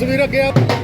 ਜਸਵੀਰ ਅੱਗੇ ਆ।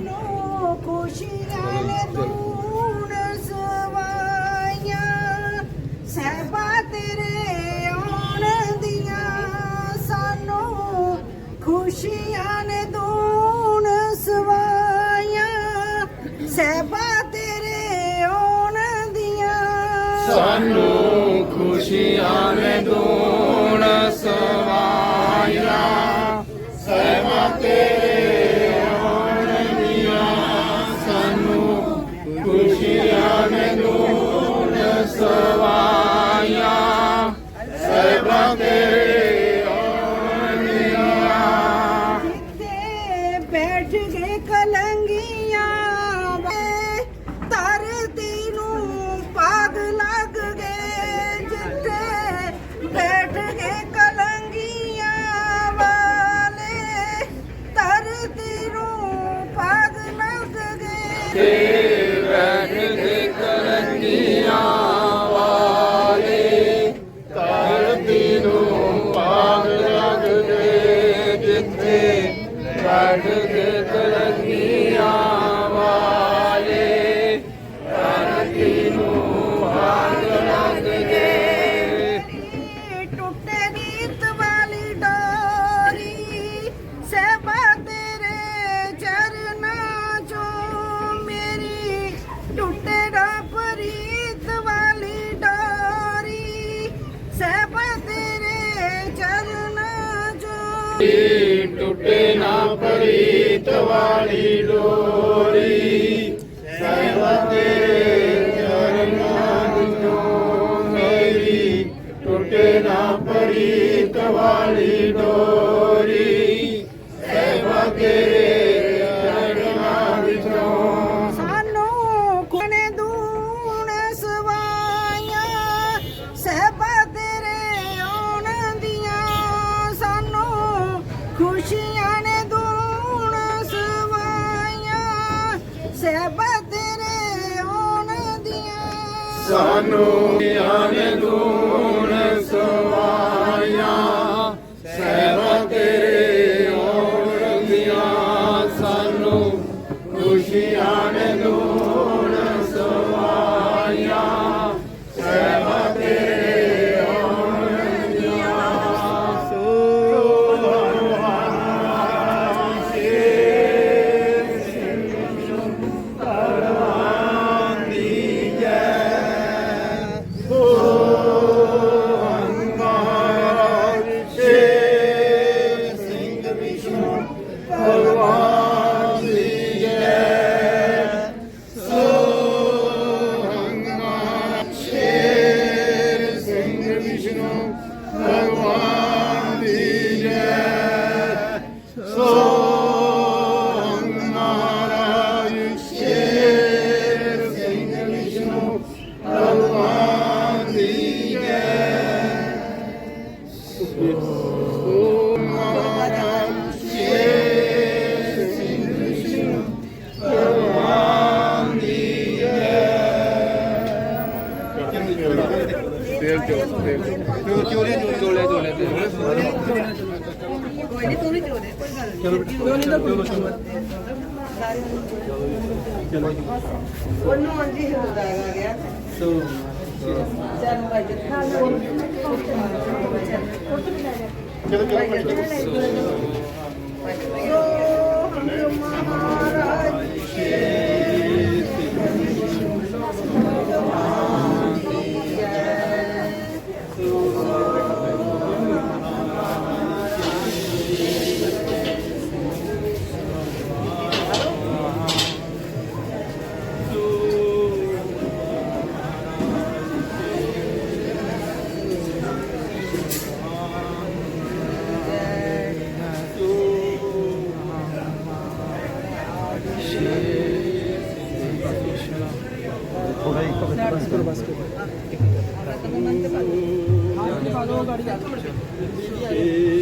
No. ਪ੍ਰੀਤ ਵਾਲੀ ਡੋਰੀ ਸਭ ਤੇਰੇ ਚਰਨਾਂ ਜੋ ਟੁੱਟੇ ਨਾ ਪ੍ਰੀਤ ਵਾਲੀ ਡੋਰੀ ਸਭ ਤੇਰੇ ਚਰਨਾਂ ਜੋ ਮੇਰੀ ਟੁੱਟੇ ਨਾ ਪ੍ਰੀਤ ਵਾਲੀ भगवान So, so, so, ഇതിനകത്ത് വിളിച്ചു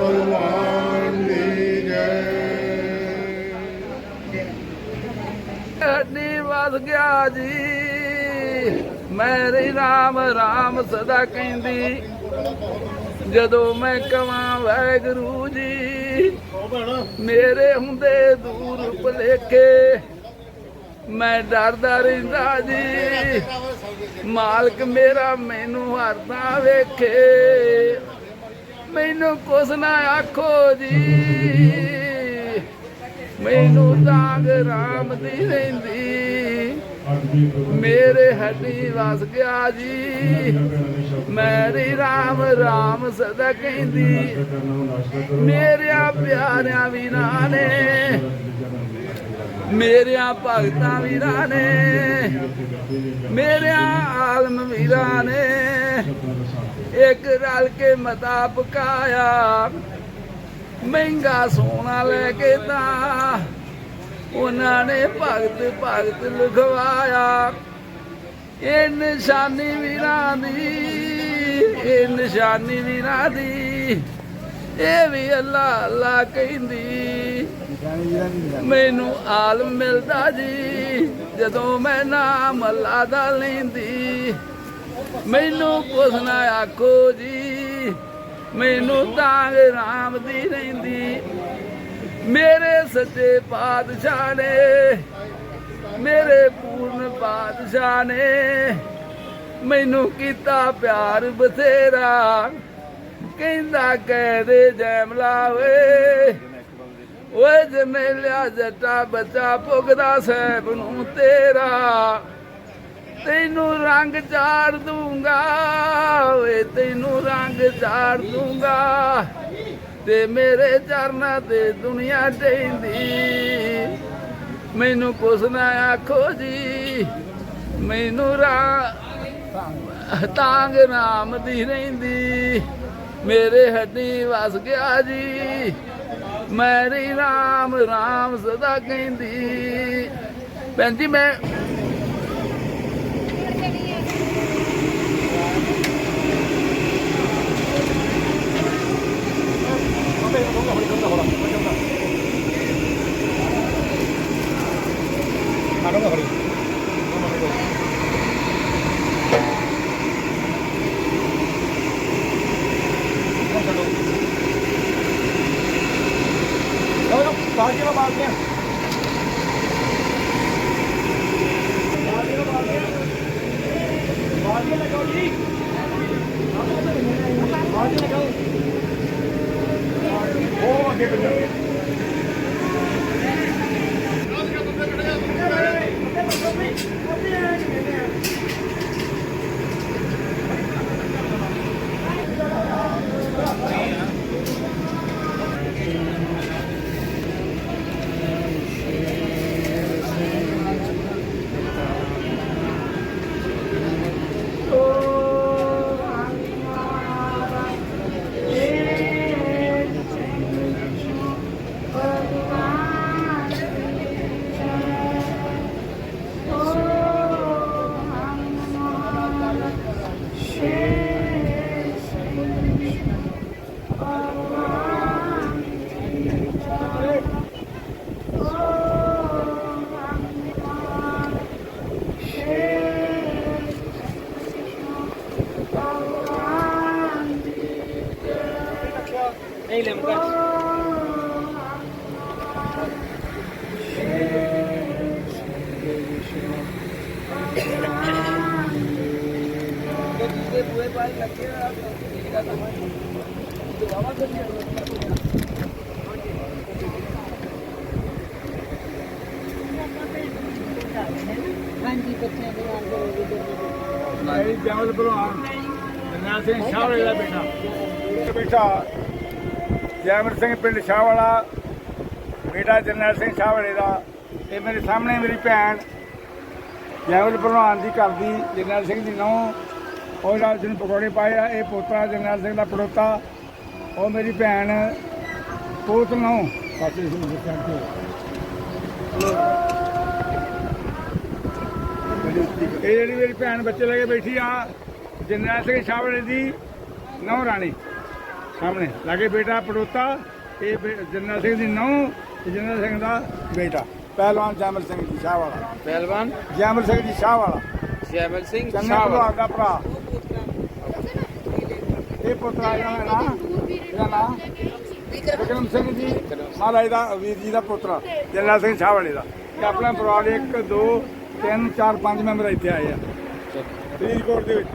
ਭਗਵਾਨ ਦੀ ਜੈ। ਹੱਡੀ ਵਸ ਗਿਆ ਜੀ। ਮੈਰੀ ਰਾਮ ਰਾਮ ਸਦਾ ਕਹਿੰਦੀ, ਜਦੋਂ ਮੈਂ ਕਵਾਂ, ਵਾਹਿਗੁਰੂ ਜੀ, ਮੇਰੇ ਹੁੰਦੇ ਦੂਰ ਭਲੇਖੇ, ਮੈਂ ਡਰਦਾ ਰਹਿੰਦਾ ਜੀ। ਮਾਲਕ ਮੇਰਾ ਮੈਨੂੰ ਹਰਦਾ ਵੇਖੇ। ਮੈਨੂੰ ਕੁਛ ਨਾ ਆਖੋ ਜੀ। ਮੈਨੂੰ ਦਾਗ ਰਾਮ ਦੀ ਰਹਿੰਦੀ ਮੇਰੇ ਹੱਡੀ ਵਸ ਗਿਆ ਜੀ। ਮੈਰੀ ਰਾਮ ਰਾਮ ਸਦਾ ਕਹਿੰਦੀ। ਮੇਰਿਆਂ ਪਿਆਰਿਆਂ ਵੀਰਾਂ ਨੇ, ਮੇਰਿਆਂ ਭਗਤਾਂ ਵੀਰਾਂ ਨੇ, ਮੇਰਿਆਂ ਆਲਮ ਵੀਰਾਂ ਨੇ। ਇੱਕ ਰਲ ਕੇ ਮਤਾ ਪਕਾਇਆ। ਮਹਿੰਗਾ ਸੋਨਾ ਲੈ ਕੇ ਤਾਂ ਉਹਨਾਂ ਨੇ ਭਗਤ ਭਗਤ ਲਿਖਵਾਇਆ ਇਹ ਨਿਸ਼ਾਨੀ ਵੀਰਾਂ ਦੀ, ਇਹ ਨਿਸ਼ਾਨੀ ਵੀਰਾਂ ਦੀ, ਇਹ ਵੀ ਅੱਲਾ ਅੱਲਾ ਕਹਿੰਦੀ, ਮੈਨੂੰ ਆਲਮ ਮਿਲਦਾ ਜੀ, ਜਦੋਂ ਮੈਂ ਨਾਮ ਅੱਲਾ ਦਾ ਲੈਂਦੀ। ਮੈਨੂੰ ਕੁਛ ਨਾ ਆਖੋ ਜੀ। ਮੈਨੂੰ ਤਾਂ ਰਾਮ ਦੀ ਰਹਿੰਦੀ। ਮੇਰੇ ਸੱਚੇ ਪਾਤਸ਼ਾਹ ਨੇ, ਮੇਰੇ ਪੂਰਨ ਪਾਤਸ਼ਾਹ ਨੇ ਮੈਨੂੰ ਕੀਤਾ ਪਿਆਰ ਬਥੇਰਾ। ਕਹਿੰਦਾ ਕਹਿ ਦੇ ਜੈਮਲਾ ਵੇ ਓਏ ਜਨੇ ਲਿਆ ਜੱਟਾ ਬੱਚਾ ਪੁਗਦਾ ਸਹਿਬ ਨੂੰ ਤੇਰਾ। ਤੈਨੂੰ ਰੰਗ ਚਾੜ ਦੂੰਗਾ, ਓਏ ਤੈਨੂੰ ਰੰਗ ਚਾੜ ਦੂੰਗਾ। ਤੇ ਮੇਰੇ ਚਰਨਾਂ ਤੇ ਦੁਨੀਆ ਢਹਿੰਦੀ ਮੈਨੂੰ ਕੁਛ ਨਾ ਆਖੋ ਜੀ, ਮੈਨੂੰ ਰਾ, ਤਾਂਗ ਨਾਮ ਦੀ ਰਹਿੰਦੀ। ਮੇਰੇ ਹੱਡੀ ਵਸ ਗਿਆ ਜੀ, ਮੈਰੀ ਰਾਮ ਰਾਮ ਸਦਾ ਕਹਿੰਦੀ। ਭੈਣ ਜੀ, ਮੈਂ ਉਹ ਅੱਗੇ ਨਹੀਂ ਲਿਮਕਾ ਹਾਂਜੀ ਬੱਚਿਆਂ ਦੇ ਨਾਲ ਕਰੋਗੇ ਮੇਰੀ ਜਮਲ ਭਲਵਾਨ ਜਰਨੈਲ ਸਿੰਘ ਸ਼ਾਹਵਾਲੇ ਦਾ ਬੇਟਾ ਬੇਟਾ ਜੈਮਰ ਸਿੰਘ ਪਿੰਡ ਸ਼ਾਹਵਾਲਾ ਬੇਟਾ ਜਰਨੈਲ ਸਿੰਘ ਸ਼ਾਹਵਾਲੇ ਦਾ ਇਹ ਮੇਰੇ ਸਾਹਮਣੇ ਮੇਰੀ ਭੈਣ ਜੈਮਲ ਭਲਵਾਨ ਦੀ ਘਰ ਦੀ ਜਰਨੈਲ ਸਿੰਘ ਦੀ ਨੂੰਹ ਉਹ ਨਾਲ ਜਿਹਨੂੰ ਪਕੌੜੇ ਪਾਏ ਆ ਇਹ ਪੋਤਾ ਜਰਨੈਲ ਸਿੰਘ ਦਾ ਪੜੋਤਾ ਉਹ ਮੇਰੀ ਭੈਣ ਪੋਤ ਨੂੰ ਪਾਸੇ ਨੂੰ ਦੱਸਾਂ ਇਹ ਜਿਹੜੀ ਮੇਰੀ ਭੈਣ ਬੱਚੇ ਲੈ ਕੇ ਬੈਠੀ ਆ ਜਰਨੈਲ ਸਿੰਘ ਸ਼ਾਹਵਾਲੇ ਦੀ ਨੌ ਰਾਣੀ। ਸਾਹਮਣੇ। ਲਾਗੇ ਬੇਟਾ ਪੜੋਤਾ ਇਹ ਜਰਨੈਲ ਸਿੰਘ ਦੀ ਨੌ ਤੇ ਜਰਨੈਲ ਸਿੰਘ ਦਾ ਬੇਟਾ। ਪਹਿਲਵਾਨ ਜੈਮਲ ਸਿੰਘ ਜੀ ਸ਼ਾਹਵਾਲਾ ਪਹਿਲਵਾਨ? ਜੈਮਲ ਸਿੰਘ ਜੀ ਸ਼ਾਹਵਾਲਾ ਜੈਮਲ ਸਿੰਘ ਚੰਨਾ ਭਲਵਾਨ ਦਾ ਭਰਾ। ਇਹ ਪੁੱਤਰਾ ਇਹਦਾ ਨਾਂ ਇਹਦਾ ਨਾਂ ਵਿਕਰਮ ਸਿੰਘ ਜੀ। ਮਹਾਰਾਜ ਦਾ ਵੀਰ ਜੀ ਦਾ ਪੁੱਤਰਾ ਜਰਨੈਲ ਸਿੰਘ ਸ਼ਾਹਵਾਲੇ ਦਾ। ਤੇ ਆਪਣਾ ਪਰਿਵਾਰ 1 2 3 4 5 ਮੈਂਬਰ ਇੱਥੇ ਆਏ ਆ। ਫਰੀਦਕੋਟ ਦੇ ਵਿੱਚ।